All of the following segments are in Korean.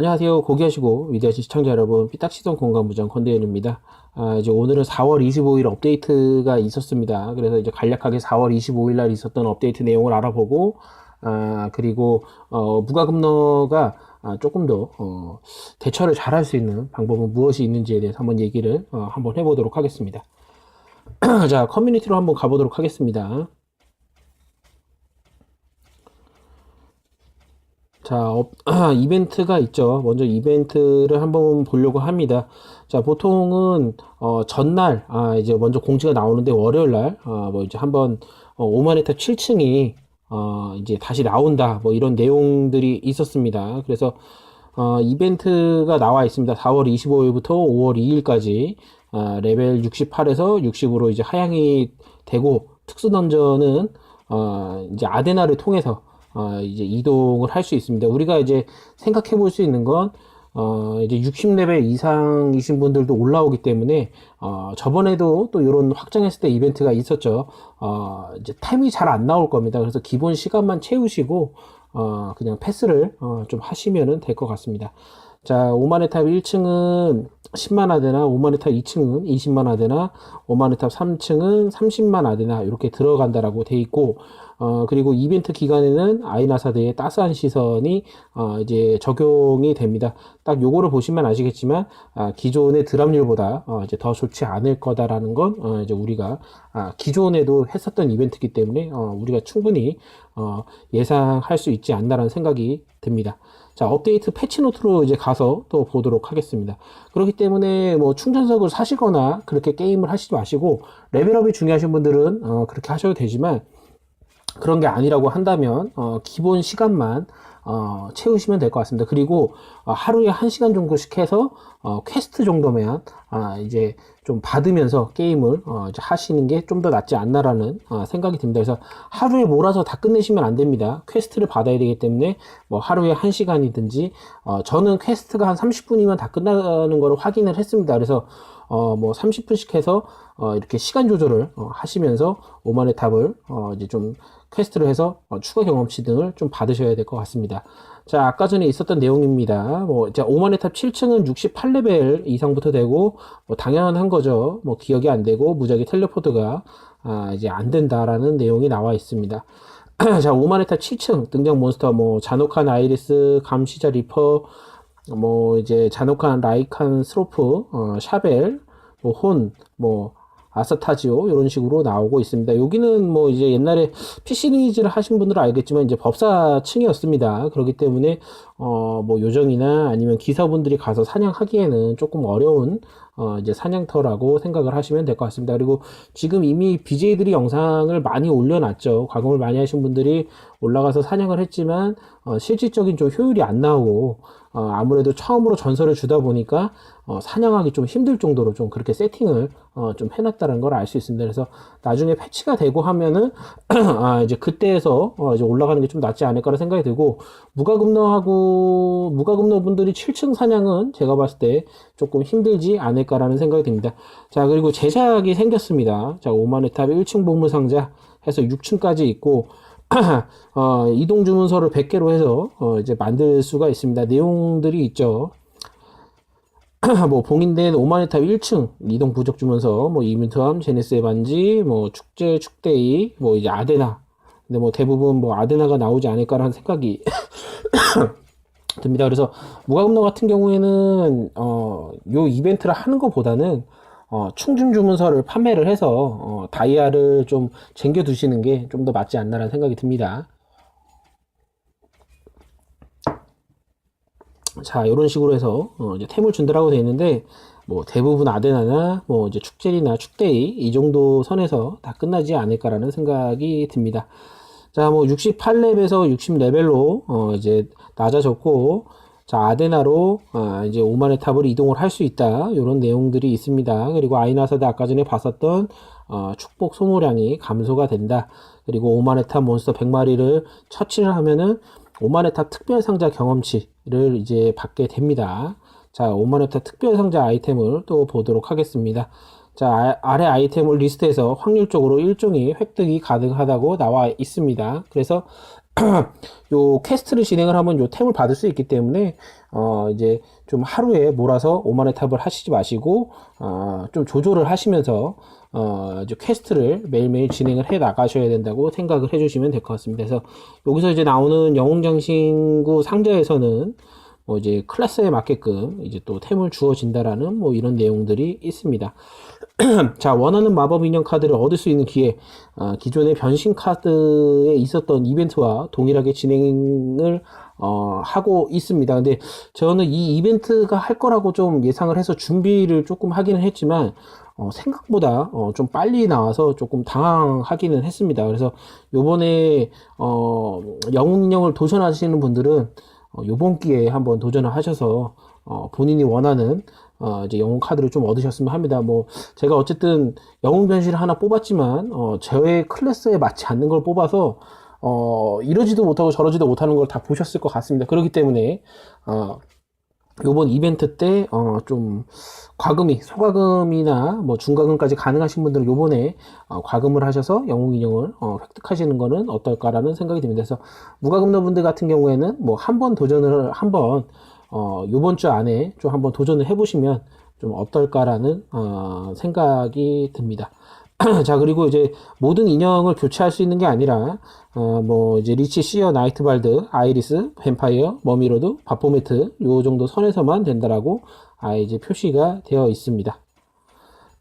안녕하세요. 고귀하시고 위대하신 시청자 여러분, 삐딱시동 공간부장 권대현입니다. 아, 이제 오늘은 4월 25일 업데이트가 있었습니다. 그래서 이제 간략하게 4월 25일 날 있었던 업데이트 내용을 알아보고, 아, 그리고, 어, 무과금러가 아, 조금 더, 어, 대처를 잘 할 수 있는 방법은 무엇이 있는지에 대해서 한번 얘기를, 어, 한번 해보도록 하겠습니다. 자, 커뮤니티로 한번 가보도록 하겠습니다. 자, 업- 이벤트가 있죠. 먼저 이벤트를 한번 보려고 합니다. 자, 보통은, 어, 전날, 아, 이제 먼저 공지가 나오는데, 월요일 날, 아, 뭐, 이제 한번, 어, 오마네타 7층이, 어, 이제 다시 나온다. 뭐, 이런 내용들이 있었습니다. 그래서, 어, 이벤트가 나와 있습니다. 4월 25일부터 5월 2일까지, 아, 레벨 68에서 60으로 이제 하향이 되고, 특수 던전은, 어, 이제 아데나를 통해서, 어, 이제 이동을 할 수 있습니다. 우리가 이제 생각해 볼 수 있는 건, 어, 이제 60레벨 이상이신 분들도 올라오기 때문에, 어, 저번에도 또 이런 확장했을 때 이벤트가 있었죠. 어, 이제 템이 잘 안 나올 겁니다. 그래서 기본 시간만 채우시고, 어, 그냥 패스를, 어, 좀 하시면은 될 것 같습니다. 자, 오마네 탑 1층은 10만 아데나, 오마네 탑 2층은 20만 아데나, 오마네 탑 3층은 30만 아데나, 이렇게 들어간다라고 돼 있고, 어, 그리고 이벤트 기간에는 아이나사드의 따스한 시선이, 어, 이제 적용이 됩니다. 딱 요거를 보시면 아시겠지만, 아, 기존의 드랍률보다, 어, 이제 더 좋지 않을 거다라는 건, 어, 이제 우리가, 아, 기존에도 했었던 이벤트이기 때문에, 어, 우리가 충분히, 어, 예상할 수 있지 않나라는 생각이 듭니다. 자, 업데이트 패치 노트로 이제 가서 또 보도록 하겠습니다. 그렇기 때문에 뭐 충전석을 사시거나 그렇게 게임을 하시지 마시고, 레벨업이 중요하신 분들은, 어, 그렇게 하셔도 되지만, 그런 게 아니라고 한다면 어, 기본 시간만 어, 채우시면 될 것 같습니다. 그리고 어, 하루에 한 시간 정도씩 해서 어, 퀘스트 정도면 아, 이제 좀 받으면서 게임을 어, 하시는 게 좀 더 낫지 않나라는 어, 생각이 듭니다. 그래서 하루에 몰아서 다 끝내시면 안 됩니다. 퀘스트를 받아야 되기 때문에 뭐 하루에 한 시간이든지 어, 저는 퀘스트가 한 30분이면 다 끝나는 걸 확인을 했습니다. 그래서 어, 뭐 30분씩 해서 어, 이렇게 시간 조절을 어, 하시면서 오만의 탑을 어, 이제 좀 퀘스트를 해서 어, 추가 경험치 등을 좀 받으셔야 될 것 같습니다. 자, 아까 전에 있었던 내용입니다. 뭐, 이제 오만의 탑 7층은 68레벨 이상부터 되고, 뭐, 당연한 거죠. 뭐, 기억이 안 되고, 무작위 텔레포트가, 아, 이제 안 된다라는 내용이 나와 있습니다. 자, 오만의 탑 7층 등장 몬스터, 뭐, 자노칸 아이리스, 감시자 리퍼, 뭐, 이제, 자노칸 라이칸 스로프, 어, 샤벨, 뭐, 혼, 뭐, 아사타지오 이런 식으로 나오고 있습니다. 여기는 뭐 이제 옛날에 P 시리즈를 하신 분들은 알겠지만 이제 법사층이었습니다. 그렇기 때문에 어 뭐 요정이나 아니면 기사분들이 가서 사냥하기에는 조금 어려운 어 이제 사냥터라고 생각을 하시면 될 것 같습니다. 그리고 지금 이미 BJ들이 영상을 많이 올려놨죠. 과금을 많이 하신 분들이 올라가서 사냥을 했지만 어 실질적인 좀 효율이 안 나오고 어 아무래도 처음으로 전설을 주다 보니까 어 사냥하기 좀 힘들 정도로 좀 그렇게 세팅을 어 좀 해놨다는 걸 알 수 있습니다. 그래서 나중에 패치가 되고 하면은 아 이제 그때에서 어 이제 올라가는 게 좀 낫지 않을까라는 생각이 들고 무가금러하고 무가금러 분들이 7층 사냥은 제가 봤을 때 조금 힘들지 않을까라는 생각이 듭니다. 자 그리고 제작이 생겼습니다. 자 오만의 탑 1층 보물 상자 해서 6층까지 있고 어, 이동 주문서를 100개로 해서 어, 이제 만들 수가 있습니다. 내용들이 있죠. 뭐 봉인된 오마네 탑 1층 이동 부적 주문서, 뭐 이민트함, 제네스의 반지, 뭐 축제 축데이, 뭐 이제 아데나. 근데 뭐 대부분 뭐 아데나가 나오지 않을까라는 생각이 듭니다. 그래서 무과금러 같은 경우에는 어, 요 이벤트를 하는 것보다는 어, 충전 주문서를 판매를 해서 어, 다이아를 좀 쟁겨 두시는 게 좀 더 맞지 않나라는 생각이 듭니다. 자, 이런 식으로 해서 어, 이제 템을 준다라고 되어 있는데 뭐 대부분 아데나나 뭐 이제 축제리나 축데이 이 정도 선에서 다 끝나지 않을까라는 생각이 듭니다. 자, 뭐 68렙에서 60레벨로 어, 이제 낮아졌고 자, 아데나로 아, 이제 오만의 탑을 이동을 할 수 있다. 이런 내용들이 있습니다. 그리고 아이나사드 아까 전에 봤었던 어, 축복 소모량이 감소가 된다. 그리고 오만의 탑 몬스터 100마리를 처치를 하면은 오만의 탑 특별 상자 경험치를 이제 받게 됩니다. 자, 오만의 탑 특별 상자 아이템을 또 보도록 하겠습니다. 자, 아- 아래 아이템을 리스트에서 확률적으로 일종의 획득이 가능하다고 나와 있습니다. 그래서 요 퀘스트를 진행을 하면 요 템을 받을 수 있기 때문에 어 이제 좀 하루에 몰아서 5만의 탑을 하시지 마시고 어좀 조절을 하시면서 어 이제 퀘스트를 매일매일 진행을 해 나가셔야 된다고 생각을 해 주시면 될 것 같습니다. 그래서 여기서 이제 나오는 영웅장신구 상자에서는 뭐 이제 클래스에 맞게끔 이제 또 템을 주어진다라는 뭐 이런 내용들이 있습니다. 자, 원하는 마법 인형 카드를 얻을 수 있는 기회, 어, 기존의 변신 카드에 있었던 이벤트와 동일하게 진행을 어, 하고 있습니다. 근데 저는 이 이벤트가 할 거라고 좀 예상을 해서 준비를 조금 하기는 했지만 어, 생각보다 어, 좀 빨리 나와서 조금 당황하기는 했습니다. 그래서 요번에 어, 영웅 인형을 도전하시는 분들은 어, 요번 기회에 한번 도전을 하셔서 어, 본인이 원하는 어, 이제 영웅 카드를 좀 얻으셨으면 합니다. 뭐 제가 어쨌든 영웅 변신을 하나 뽑았지만 어, 저의 클래스에 맞지 않는 걸 뽑아서 어, 이러지도 못하고 저러지도 못하는 걸 다 보셨을 것 같습니다. 그렇기 때문에 어, 요번 이벤트 때, 어, 좀, 과금이, 소과금이나 뭐 중과금까지 가능하신 분들은 요번에, 어, 과금을 하셔서 영웅 인형을, 어, 획득하시는 거는 어떨까라는 생각이 듭니다. 그래서, 무과금러 분들 같은 경우에는 뭐, 한 번 도전을, 한 번, 어, 요번 주 안에 좀 한번 도전을 해보시면 좀 어떨까라는, 어, 생각이 듭니다. 자, 그리고 이제 모든 인형을 교체할 수 있는 게 아니라, 어, 뭐, 이제 리치, 시어, 나이트발드, 아이리스, 뱀파이어, 머미로드, 바포메트, 요 정도 선에서만 된다라고, 아, 이제 표시가 되어 있습니다.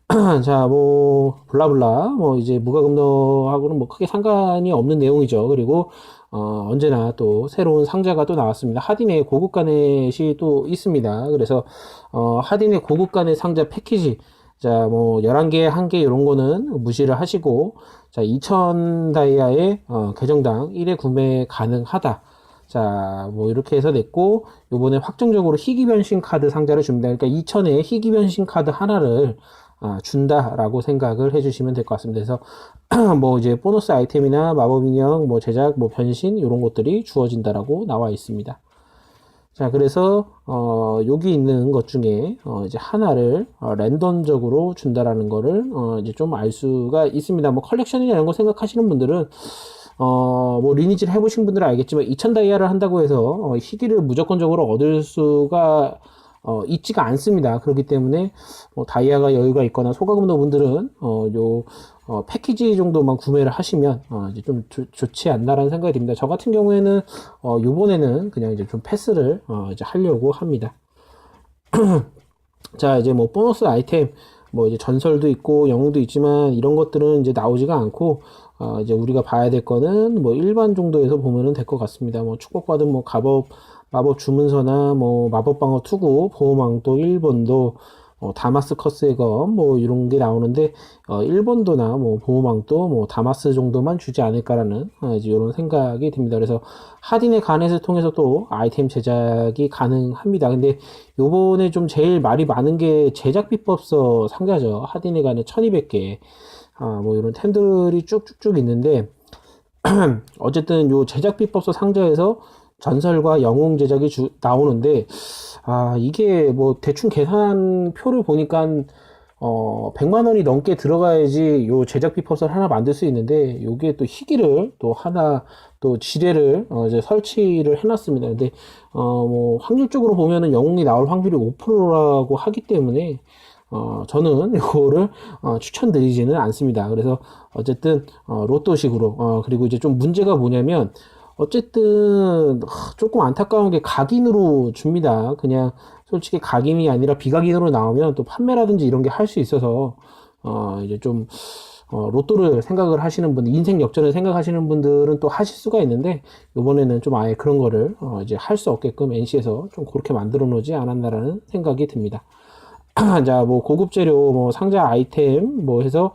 자, 뭐, 블라블라, 뭐, 이제 무과금러하고는 뭐 크게 상관이 없는 내용이죠. 그리고, 어, 언제나 또 새로운 상자가 또 나왔습니다. 하딘의 고급 가넷이 또 있습니다. 그래서, 어, 하딘의 고급 가넷 상자 패키지, 자, 뭐, 11개, 1개, 이런 거는 무시를 하시고, 자, 2000 다이아에, 어, 계정당 1회 구매 가능하다. 자, 뭐, 이렇게 해서 냈고, 요번에 확정적으로 희귀 변신 카드 상자를 줍니다. 그러니까 2000에 희귀 변신 카드 하나를, 아, 준다라고 생각을 해주시면 될 것 같습니다. 그래서, 뭐, 이제 보너스 아이템이나 마법 인형, 뭐, 제작, 뭐, 변신, 이런 것들이 주어진다라고 나와 있습니다. 자, 그래서, 어, 여기 있는 것 중에, 어, 이제 하나를, 어, 랜덤적으로 준다라는 거를, 어, 이제 좀 알 수가 있습니다. 뭐, 컬렉션이나 이런 거 생각하시는 분들은, 어, 뭐, 리니지를 해보신 분들은 알겠지만, 2000 다이아를 한다고 해서, 어, 희귀를 무조건적으로 얻을 수가, 어, 있지가 않습니다. 그렇기 때문에, 뭐, 다이아가 여유가 있거나 소가금도 분들은, 어, 요, 어, 패키지 정도만 구매를 하시면, 어, 이제 좀 좋- 좋지 않나라는 생각이 듭니다. 저 같은 경우에는, 어, 요번에는 그냥 이제 좀 패스를, 어, 이제 하려고 합니다. 자, 이제 뭐 보너스 아이템, 뭐 이제 전설도 있고 영웅도 있지만 이런 것들은 이제 나오지가 않고, 어, 이제 우리가 봐야 될 거는 뭐 일반 정도에서 보면은 될 것 같습니다. 뭐 축복받은 뭐 갑업, 마법 주문서나 뭐 마법 방어 투구, 보호망도 1번도, 어, 다마스 커스의 검, 뭐 이런 게 나오는데, 어, 1번도나 뭐 보호망도 뭐 다마스 정도만 주지 않을까라는, 어, 이제 이런 생각이 듭니다. 그래서 하딘의 가넷을 통해서 또 아이템 제작이 가능합니다. 근데 요번에 좀 제일 말이 많은 게 제작 비법서 상자죠. 하딘에 가는 1200개. 아, 뭐 이런 템들이 쭉쭉쭉 있는데, 어쨌든 요 제작 비법서 상자에서 전설과 영웅 제작이 주, 나오는데, 아, 이게 뭐 대충 계산표를 보니까 어, 100만 원이 넘게 들어가야지 요 제작 비법서를 하나 만들 수 있는데, 요게 또 희귀를 또 하나 또 지뢰를 어, 이제 설치를 해놨습니다. 근데 어, 뭐 확률적으로 보면은 영웅이 나올 확률이 5%라고 하기 때문에 어, 저는 이거를 어, 추천드리지는 않습니다. 그래서 어쨌든 어, 로또식으로 어, 그리고 이제 좀 문제가 뭐냐면 어쨌든 하, 조금 안타까운 게 각인으로 줍니다. 그냥 솔직히 각인이 아니라 비각인으로 나오면 또 판매라든지 이런 게 할 수 있어서 어, 이제 좀 어, 로또를 생각을 하시는 분들, 인생 역전을 생각하시는 분들은 또 하실 수가 있는데, 요번에는 좀 아예 그런 거를, 어, 이제 할 수 없게끔 NC에서 좀 그렇게 만들어 놓지 않았나라는 생각이 듭니다. 자, 뭐, 고급 재료, 뭐, 상자 아이템, 뭐 해서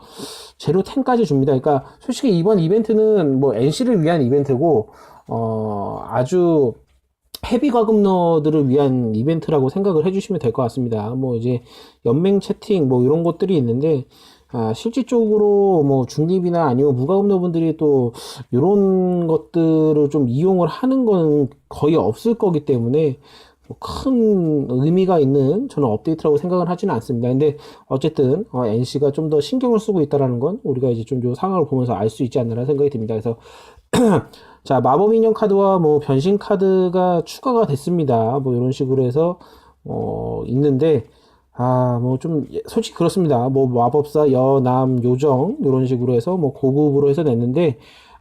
재료 10까지 줍니다. 그러니까, 솔직히 이번 이벤트는 뭐, NC를 위한 이벤트고, 어, 아주, 헤비 과금러들을 위한 이벤트라고 생각을 해주시면 될 것 같습니다. 뭐 이제 연맹 채팅 뭐 이런 것들이 있는데 아, 실질적으로 뭐 중립이나 아니면 무과금러 분들이 또 이런 것들을 좀 이용을 하는 건 거의 없을 거기 때문에 뭐 큰 의미가 있는 저는 업데이트라고 생각은 하지는 않습니다. 근데 어쨌든 어, NC가 좀 더 신경을 쓰고 있다라는 건 우리가 이제 좀 요 상황을 보면서 알 수 있지 않나라는 생각이 듭니다. 그래서 자 마법 인형 카드와 뭐 변신 카드가 추가가 됐습니다. 뭐 이런 식으로 해서 어 있는데 아 뭐 좀 솔직히 그렇습니다. 뭐 마법사 여남 요정 이런 식으로 해서 뭐 고급으로 해서 냈는데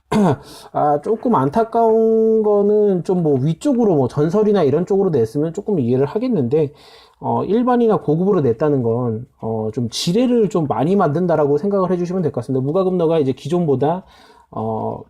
아, 조금 안타까운 거는 좀 뭐 위쪽으로 뭐 전설이나 이런 쪽으로 냈으면 조금 이해를 하겠는데, 어, 일반이나 고급으로 냈다는 건, 어, 좀 지뢰를 좀 많이 만든다라고 생각을 해주시면 될 것 같습니다. 무과금너가 이제 기존보다, 어,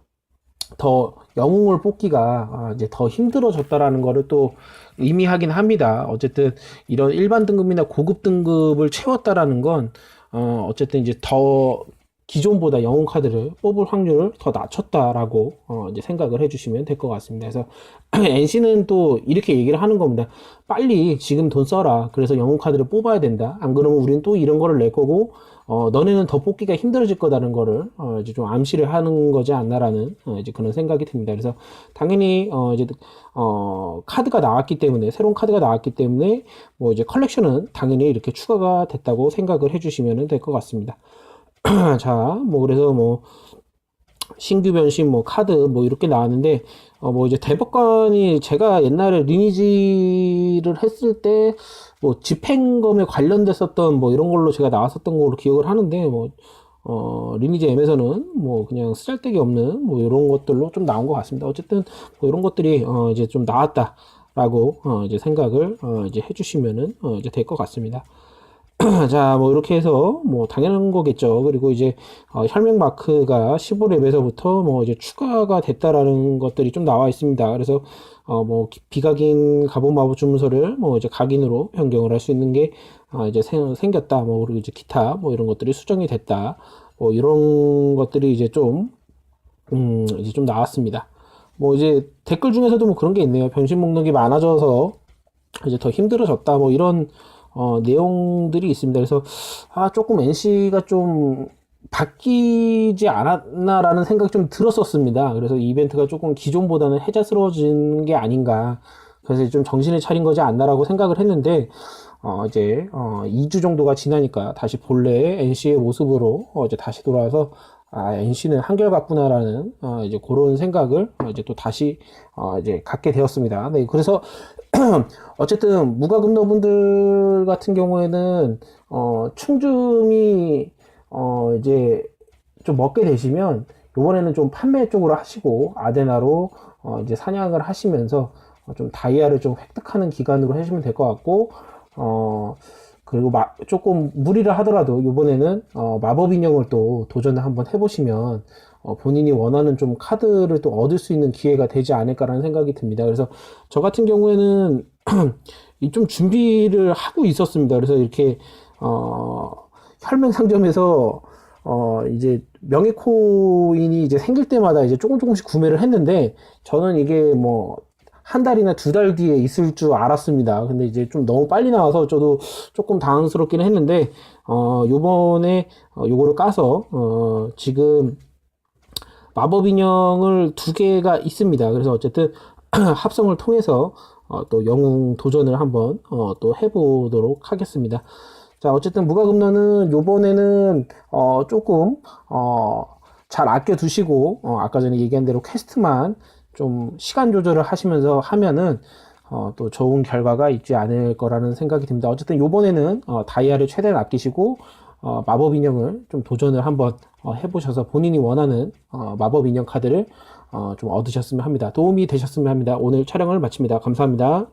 더 영웅을 뽑기가 아, 이제 더 힘들어졌다라는 거를 또 의미하긴 합니다. 어쨌든 이런 일반 등급이나 고급 등급을 채웠다라는 건 어, 어쨌든 이제 더 기존보다 영웅 카드를 뽑을 확률을 더 낮췄다라고 어, 이제 생각을 해주시면 될 것 같습니다. 그래서 NC는 또 이렇게 얘기를 하는 겁니다. 빨리 지금 돈 써라. 그래서 영웅 카드를 뽑아야 된다. 안 그러면 우리는 또 이런 거를 낼 거고 어, 너네는 더 뽑기가 힘들어질 거다는 거를 어, 이제 좀 암시를 하는 거지 않나라는 어, 이제 그런 생각이 듭니다. 그래서 당연히 어, 이제 어, 카드가 나왔기 때문에 새로운 카드가 나왔기 때문에 뭐 이제 컬렉션은 당연히 이렇게 추가가 됐다고 생각을 해주시면 될 것 같습니다. 자, 뭐 그래서 뭐 신규 변신 뭐 카드 뭐 이렇게 나왔는데 어 뭐 이제 대법관이 제가 옛날에 리니지를 했을 때 뭐 집행검에 관련됐었던 뭐 이런 걸로 제가 나왔었던 걸로 기억을 하는데 뭐 어, 리니지 M에서는 뭐 그냥 쓰잘데기 없는 뭐 이런 것들로 좀 나온 것 같습니다. 어쨌든 뭐 이런 것들이 어 이제 좀 나왔다라고 어 이제 생각을 어 이제 해주시면은 어 이제 될 것 같습니다. 자, 뭐 이렇게 해서 뭐 당연한 거겠죠. 그리고 이제 어, 혈맹 마크가 15렙에서부터 뭐 이제 추가가 됐다라는 것들이 좀 나와 있습니다. 그래서 어 뭐 비각인 가본 마법 주문서를 뭐 이제 각인으로 변경을 할 수 있는 게 아, 이제 생, 생겼다. 뭐 그리고 이제 기타 뭐 이런 것들이 수정이 됐다. 뭐 이런 것들이 이제 좀 음, 이제 좀 나왔습니다. 뭐 이제 댓글 중에서도 뭐 그런 게 있네요. 변신 목록이 많아져서 이제 더 힘들어졌다. 뭐 이런 어, 내용들이 있습니다. 그래서 아 조금 NC가 좀 바뀌지 않았나라는 생각이 좀 들었었습니다. 그래서 이 이벤트가 조금 기존보다는 해자스러워진 게 아닌가. 그래서 좀 정신을 차린 거지 않나라고 생각을 했는데 어, 이제 어, 2주 정도가 지나니까 다시 본래의 NC의 모습으로 어, 이제 다시 돌아와서 아, NC는 한결같구나라는 어, 이제 그런 생각을 어, 이제 또 다시 어, 이제 갖게 되었습니다. 네, 그래서 어쨌든 무과금너분들 같은 경우에는 어, 충tum이 어, 이제 좀 먹게 되시면 이번에는 좀 판매 쪽으로 하시고 아데나로 어, 이제 사냥을 하시면서 어, 좀 다이아를 좀 획득하는 기간으로 하시면 될 것 같고 어 그리고 마, 조금 무리를 하더라도 이번에는 어, 마법 인형을 또 도전을 한번 해보시면 어, 본인이 원하는 좀 카드를 또 얻을 수 있는 기회가 되지 않을까라는 생각이 듭니다. 그래서 저 같은 경우에는 이좀 준비를 하고 있었습니다. 그래서 이렇게 어, 혈맹 상점에서 어, 이제 명예 코인이 이제 생길 때마다 이제 조금 조금씩 구매를 했는데 저는 이게 뭐 한 달이나 두 달 뒤에 있을 줄 알았습니다. 근데 이제 좀 너무 빨리 나와서 저도 조금 당황스럽기는 했는데 어, 요번에 어, 요거를 까서 어, 지금 마법 인형을 두 개가 있습니다. 그래서 어쨌든 합성을 통해서 어, 또 영웅 도전을 한번 어, 또 해보도록 하겠습니다. 자, 어쨌든 무과금너는 요번에는 어, 조금 어, 잘 아껴 두시고 어, 아까 전에 얘기한 대로 퀘스트만 좀 시간 조절을 하시면서 하면은 어, 또 좋은 결과가 있지 않을 거라는 생각이 듭니다. 어쨌든 요번에는 어, 다이아를 최대한 아끼시고 어, 마법 인형을 좀 도전을 한번 어, 해보셔서 본인이 원하는 어, 마법 인형 카드를 어, 좀 얻으셨으면 합니다. 도움이 되셨으면 합니다. 오늘 촬영을 마칩니다. 감사합니다.